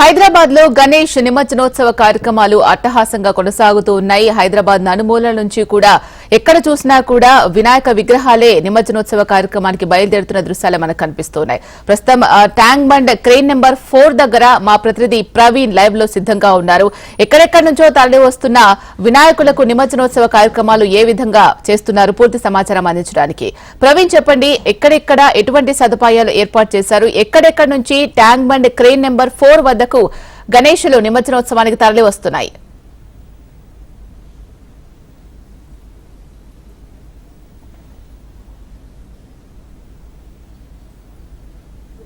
హైదరాబాద్లో గణేష్ నిమజ్జనోత్సవ కార్యక్రమాలు అట్టహాసంగా కొనసాగుతూ ఉన్నాయి. హైదరాబాద్ నలుమూలల నుంచి కూడా ఎక్కడ చూసినా కూడా వినాయక విగ్రహాలే నిమజ్జనోత్సవ కార్యక్రమానికి బయలుదేరుతున్న దృశ్యాలు మనకు కనిపిస్తున్నాయి. ప్రస్తుతం tank bund crane number four దగ్గర మా ప్రతినిధి ప్రవీణ్ లైవ్లో సిద్ధంగా ఉన్నారు. ఎక్కడెక్కడి నుంచో తరలి వస్తున్న వినాయకులకు నిమజ్జనోత్సవ కార్యక్రమాలు ఏ విధంగా చేస్తున్నారు? పూర్తి సమాచారం అందించడానికి. ప్రవీణ్ చెప్పండి ఎక్కడెక్కడ ఎటువంటి సదుపాయాలు ఏర్పాటు చేశారు? ఎక్కడెక్కడి నుంచి tank bund crane number four వద్దకు గణేషులు నిమజ్జనోత్సవానికి తరలి వస్తున్నాయి?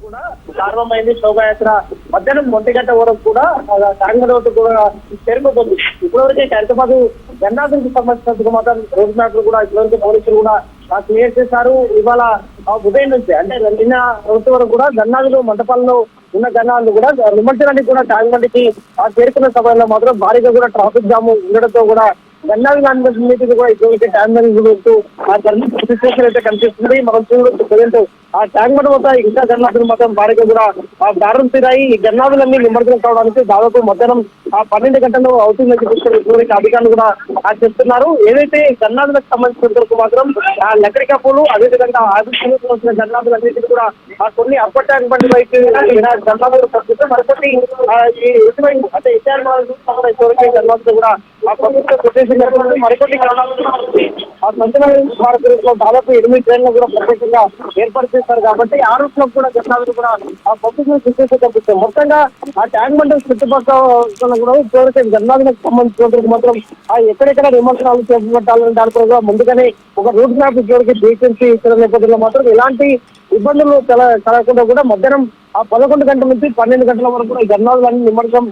కూడా ప్రారంభమైంది శోభాయాత్ర. మధ్యాహ్నం ఒంటి గంట వరకు కూడా టాంగ రోడ్డు కూడా చేరుకోతుంది ఇప్పటివరకే హైదరాబాద్ గన్నాథులకు సంబంధించినందుకు మాత్రం రోడ్డు మ్యాప్లు కూడా ఇప్పటివరకు పోలీసులు కూడా క్లియర్ చేశారు. ఇవాళ ఉదయం నుంచి అంటే నిన్న రోజు వరకు కూడా గన్నాదులు మంటపాల్లో ఉన్న గన్నాలు కూడా నిమజ్జనానికి కూడా ట్యాంక్ ఆ చేరుకున్న సమయంలో మాత్రం భారీగా కూడా ట్రాఫిక్ జామ్ ఉండడంతో కూడా గన్నాది మీటింగ్ కూడా ఇటువంటి ట్యాంక్ బండ్ గురించి ఆ జర్నీ సిచ్యువేషన్ అయితే కనిపిస్తుంది మనం చూడవచ్చు ప్రజెంట్. ఆ ట్యాంక్ బండ్ వద్ద ఇంకా గన్నాదులు మాత్రం భారీగా కూడా ఆ దారులు తీరాయి. ఈ గన్నాదులన్నీ నిమజ్జనం కావడానికి దాదాపు మధ్యాహ్నం ఆ పన్నెండు గంటలు అవుతుందని చెప్పేసి ఇటువంటి అధికారులు కూడా ఆ చెప్తున్నారు. ఏదైతే గన్నాదులకు సంబంధించిన వరకు మాత్రం ఆ లకడికా పూలు అదేవిధంగా ఆదిత్యంలో వచ్చిన గన్నాదులు కూడా ఆ కొన్ని అప్పర్ ట్యాంక్ బండ్ వైపు గన్నాదులు మరొకటి ఈ ఇటువైపు అంటే ఇచ్చారు ఇప్పటివరకు గన్నాదులు కూడా ఆ ప్రభుత్వ ప్రదేశం మరికొన్ని కారణాలు ఆ సంచలన భారతదేశంలో దాదాపు ఎనిమిది ట్రైన్లు కూడా ప్రత్యేకంగా ఏర్పాటు చేస్తారు కాబట్టి ఆ రూట్లో కూడా జనాలు కూడా ఆ ప్రభుత్వం సిచ్యువేషన్ కనిపిస్తుంది మొత్తంగా ఆ ట్యాంక్ బండ్ చుట్టుపక్కల కూడా ఇప్పటివరకు గన్నాదులకు సంబంధించినందుకు మాత్రం ఆ ఎక్కడెక్కడ విమర్శనాలు చేపట్టాలని దానిపై కూడా ముందుగానే ఒక రూట్ మ్యాప్ ఇప్పటివరకు డీటెయిల్స్ ఇచ్చిన నేపథ్యంలో మాత్రం ఎలాంటి ఇబ్బందులు కల కలగకుండా కూడా మధ్యాహ్నం ఆ పదకొండు గంటల నుంచి పన్నెండు గంటల వరకు కూడా ఈ గన్నాదులన్నీ నిమజ్జనం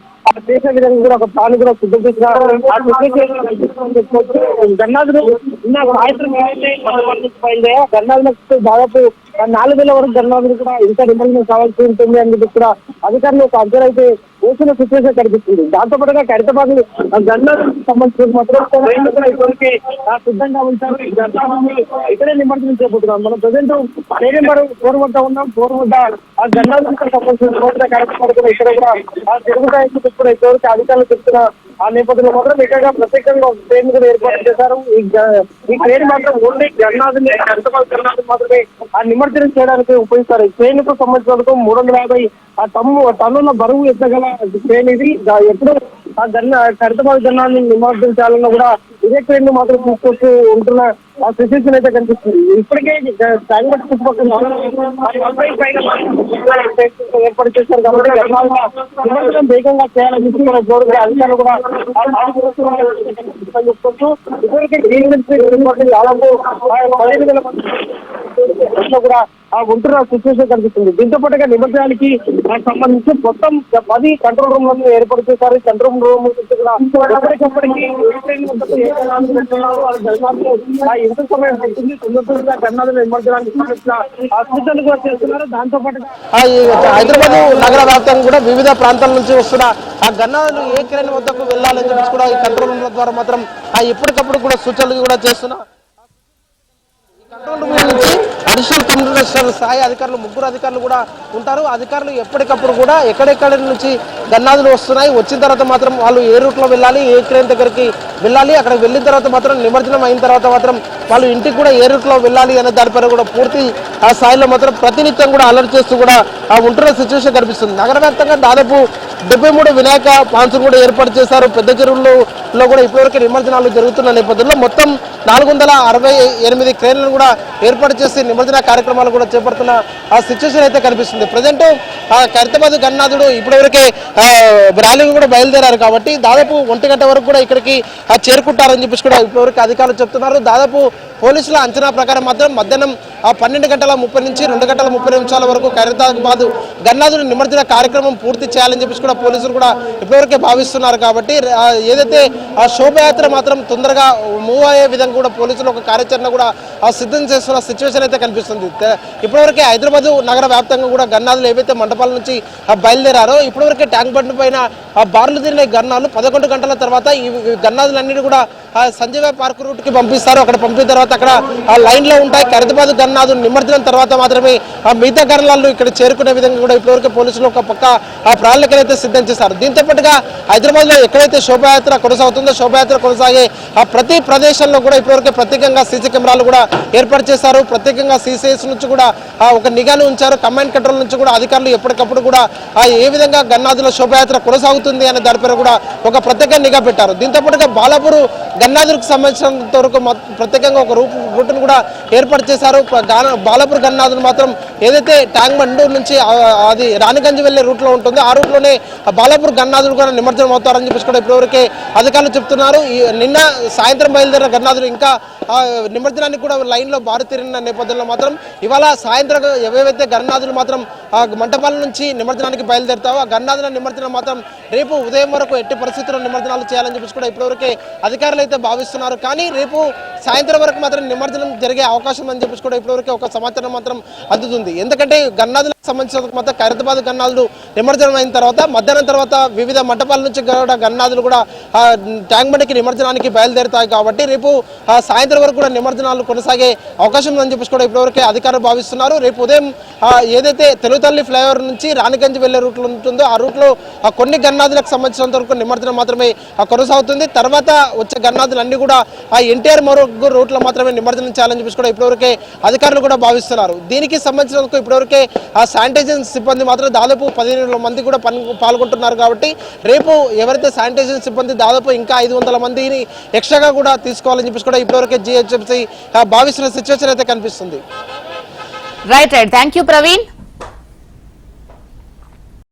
చేసే విధంగా కూడా ఒక ప్లాన్ కూడా సిద్ధం చేసినారు ఆ నిన్న సాయంత్రం బయలుదేరా దాదాపు నాలుగు వేల వరకు గన్నాదులు కూడా ఇంత నిమజ్జనం కావాల్సి ఉంటుంది అని చెప్పి కూడా అధికారులు ఒక అంచనా అయితే కూర్చున్న సిచ్యువేషన్ కనిపిస్తుంది. దాంతో పాటుగా ఖైరతాబాద్ గన్నాదులకు సంబంధించిన మాత్రం ట్రైన్లు సిద్ధంగా ఉంటారు. ఇక్కడే నిమజ్జనం చేయబోతున్నాం మనం ప్రజెంట్ స్టేడియం వరకు ఫోర్ వద్ద ఉన్నాం. ఫోర్ వద్ద ఆ గన్నాదులకు సంబంధించిన రోడ్ల ఇక్కడ కూడా ఆ తిరుగుతాయని చెప్పి కూడా ఇప్పటివరకు అధికారులు చెప్తున్న ఆ నేపథ్యంలో మాత్రం ఇక్కడ ప్రత్యేకంగా ఒక ట్రైన్ కూడా ఏర్పాటు చేశారు. ఈ ట్రైన్ మాత్రం ఓన్లీ గన్నాదుని హైదరాబాద్ మాత్రమే ఆ నిమజ్జనం చేయడానికి ఉపయోగిస్తారు. ఈ ట్రైన్కు సంబంధించిన మూడు వందల యాభై ఆ టన్ను టన్నుల బరువు ఎత్తగల ట్రైన్ ఇది. ఎప్పుడో ఎప్పుడు ఆ గన్న హైదరాబాద్ గన్నాన్ని నిమజ్జనం కూడా ఇదే ట్రైన్ మాత్రం తీసుకొచ్చి ఉంటున్న ఆ సిచ్యువేషన్ అయితే కనిపిస్తుంది. ఇప్పటికే కాంగ్రెస్ చుట్టుపక్కల ఏర్పాటు చేశారు కాబట్టి గన్నాలను నిమజ్జనం వేగంగా చేయాలని చెప్పి మన గౌరవ అధికారులు కూడా ఆ ఇప్పటికే గ్రీన్ మినిస్ట్రీ దాదాపు పదిహేను వేల మంది కూడా ఆ ఉంటున్న సిచ్యువేషన్ కనిపిస్తుంది. దీంతో పాటుగా నిమజ్జనానికి సంబంధించి మొత్తం పది కంట్రోల్ రూమ్లను ఏర్పాటు చేశారు. కంట్రోల్ రూమ్ ఎప్పటికప్పటికి ఎంత సమయం పడుతుంది తొందరగా గన్నాలు నిమజ్జనానికి సంబంధించిన సూచనలు కూడా చేస్తున్నారు దాంతో పాటుగా ఆ హైదరాబాద్ నగర వ్యాప్తంగా కూడా వివిధ ప్రాంతాల నుంచి వస్తున్న ఆ గన్నాలు ఏ క్రైన్ వద్దకు వెళ్ళాలని చెప్పి కూడా ఈ కంట్రోల్ రూమ్ ద్వారా మాత్రం ఆ ఎప్పటికప్పుడు కూడా సూచనలు కూడా చేస్తున్నా. కంట్రోల్ రూమ్ అడిషనల్ కమిషనర్ స్థాయి అధికారులు ముగ్గురు అధికారులు కూడా ఉంటారు. అధికారులు ఎప్పటికప్పుడు కూడా ఎక్కడెక్కడ నుంచి గన్నాదులు వస్తున్నాయి వచ్చిన తర్వాత మాత్రం వాళ్ళు ఏ రూట్లో వెళ్ళాలి ఏ క్రేన్ దగ్గరికి వెళ్ళాలి అక్కడ వెళ్ళిన తర్వాత మాత్రం నిమజ్జనం అయిన తర్వాత మాత్రం వాళ్ళు ఇంటికి కూడా ఏ రూట్లో వెళ్ళాలి అనే దానిపైన కూడా పూర్తి ఆ స్థాయిలో మాత్రం ప్రతినిత్యం కూడా అలర్ట్ చేస్తూ కూడా ఆ ఉంటున్న సిచ్యువేషన్ కనిపిస్తుంది. నగర వ్యాప్తంగా దాదాపు డెబ్బై మూడు వినాయక పాన్సులు కూడా ఏర్పాటు చేశారు. పెద్ద చెరువుల్లో లో కూడా ఇప్పటివరకు నిమజ్జనాలు జరుగుతున్న నేపథ్యంలో మొత్తం నాలుగు వందల అరవై ఎనిమిది క్రేన్లను కూడా ఏర్పాటు చేసి నిమజ్జన కార్యక్రమాలు కూడా చేపడుతున్న ఆ సిచ్యువేషన్ అయితే కనిపిస్తుంది. ప్రజెంట్ కరితబాద్ ఖైరతాబాద్ గన్నాథుడు ఇప్పటివరకే ర్యాలీ ర్యాలీకి కూడా బయలుదేరారు కాబట్టి దాదాపు ఒంటి గంట వరకు కూడా ఇక్కడికి ఆ, చేరుకుంటారని చెప్పేసి కూడా ఇప్పటివరకు అధికారులు చెప్తున్నారు. దాదాపు పోలీసుల అంచనా ప్రకారం మాత్రం మధ్యాహ్నం పన్నెండు గంటల ముప్పై నుంచి రెండు గంటల ముప్పై నిమిషాల వరకు ఖైరతాబాద్ గన్నాథుడు నిమజ్జన కార్యక్రమం పూర్తి చేయాలని చెప్పేసి కూడా పోలీసులు కూడా ఇప్పటివరకే భావిస్తున్నారు కాబట్టి ఏదైతే ఆ శోభయాత్ర మాత్రం తొందరగా మూవ్ అయ్యే విధంగా కూడా పోలీసులు ఒక కార్యాచరణ కూడా సిద్ధం చేస్తున్న సిచ్యువేషన్ అయితే కనిపిస్తుంది. ఇప్పటివరకే హైదరాబాద్ నగర వ్యాప్తంగా కూడా గన్నాదులు ఏవైతే మండపాల నుంచి ఆ, బయలుదేరారో ఇప్పటివరకే ట్యాంక్ బండ్ పైన బార్లు తిరిగిన గన్నాలు పదకొండు గంటల తర్వాత ఈ గన్నాదులన్నిటి కూడా సంజీవ పార్క్ రూట్కి పంపిస్తారు. అక్కడ పంపిన తర్వాత అక్కడ ఆ ఉంటాయి. ఖరీదాబాద్ గన్నాదు నిమజ్జనం తర్వాత మాత్రమే ఆ మిగతా గన్నాలు ఇక్కడ చేరుకునే విధంగా కూడా ఇప్పటివరకు పోలీసులు ఒక పక్క ఆ ప్రణాళికలు అయితే సిద్ధం చేశారు. దీంతో పాటుగా హైదరాబాద్లో ఎక్కడైతే శోభాయాత్ర కొనసాగుతుందో శోభాయాత్ర కొనసాగే ఆ ప్రతి ప్రదేశంలో కూడా ఇప్పటివరకు ప్రత్యేకంగా సీసీ కెమెరాలు కూడా ఏర్పాటు చేశారు ప్రత్యేకంగా సిసిఎస్ నుంచి కూడా ఒక నిఘాను ఉంచారు. కమాండ్ కంట్రోల్ నుంచి కూడా అధికారులు ఎప్పటికప్పుడు కూడా ఏ విధంగా గన్నాదుల శోభయాత్ర కొనసాగుతుంది అనే దానిపై కూడా ఒక ప్రత్యేక నిఘా పెట్టారు. దీంతో పాటుగా బాలాపూర్ గన్నాదులకు సంబంధించినంత వరకు ప్రత్యేకంగా ఒక రూట్ రూట్ను కూడా ఏర్పాటు చేశారు. బాలపూర్ గాన- మాత్రం ఏదైతే ట్యాంక్ బండ్ నుంచి అది రాణిగంజ్ వెళ్ళే రూట్లో ఉంటుందో ఆ రూట్లోనే బాలాపూర్ గన్నాథుడు కూడా నిమజ్జనం అవుతారని చెప్పేసి కూడా ఇప్పటివరకే అధికారులు చెప్తున్నారు. నిన్న సాయంత్రం బయలుదేరిన గన్నాదులు ఇంకా నిమజ్జనానికి కూడా లైన్లో లో నేపథ్యంలో మాత్రం ఇవాళ సాయంత్రం ఏవైతే గన్నాదులు మాత్రం మంటపాల నుంచి నిమజ్జనానికి బయలుదేరుతావో ఆ గన్నాదుల నిమజ్జనం మాత్రం రేపు ఉదయం వరకు ఎట్టి పరిస్థితుల్లో నిమజ్జనాలు చేయాలని చెప్పేసి కూడా ఇప్పటివరకే అధికారులు అయితే భావిస్తున్నారు. కానీ రేపు సాయంత్రం వరకు మాత్రం నిమజ్జనం జరిగే అవకాశం అని చెప్పేసి కూడా ఇప్పటివరకు ఒక సమాచారం మాత్రం అందుతుంది. ఎందుకంటే గన్నాదులకు సంబంధించిన మాత్రం ఖైరతాబాద్ గన్నాదులు నిమజ్జనం అయిన తర్వాత మధ్యాహ్నం తర్వాత వివిధ మంటపాల నుంచి కూడా గన్నాదులు కూడా ట్యాంక్ బండికి నిమజ్జనానికి బయలుదేరుతాయి కాబట్టి రేపు సాయంత్రం వరకు కూడా నిమజ్జనాలు కొనసాగే అవకాశం ఉందని చెప్పేసి కూడా ఇప్పటివరకే అధికారులు భావిస్తున్నారు. రేపు ఉదయం ఏదైతే తెలుగుతల్లి ఫ్లైఓవర్ నుంచి రాణిగంజ్ వెళ్ళే రూట్లో ఉంటుందో ఆ రూట్లో కొన్ని గన్నాదులకు సంబంధించినంత వరకు నిమజ్జనం మాత్రమే కొనసాగుతుంది. తర్వాత వచ్చే గన్నాదులు అన్ని కూడా ఆ ఎన్టీఆర్ మరొక రూట్లో మాత్రమే నిమజ్జనం చేయాలని చెప్పేసి కూడా ఇప్పటివరకే అధికారులు కూడా భావిస్తున్నారు. దీనికి సంబంధించినందుకు ఇప్పటివరకే ఆ శానిటైజేషన్ సిబ్బంది మాత్రం దాదాపు పదిహేను మంది కూడా పని పాల్గొంటున్నారు కాబట్టి రేపు ఎవరైతే శానిటైజేషన్ సిబ్బంది దాదాపు ఇంకా ఐదు వందల మందిని ఎక్స్ట్రాగా కూడా తీసుకోవాలని చెప్పేసి కూడా ఇప్పటివరకే జిహెచ్ఎంసీ భావిస్తున్న సిచ్యువేషన్ అయితే కనిపిస్తుంది. Right right thank you Praveen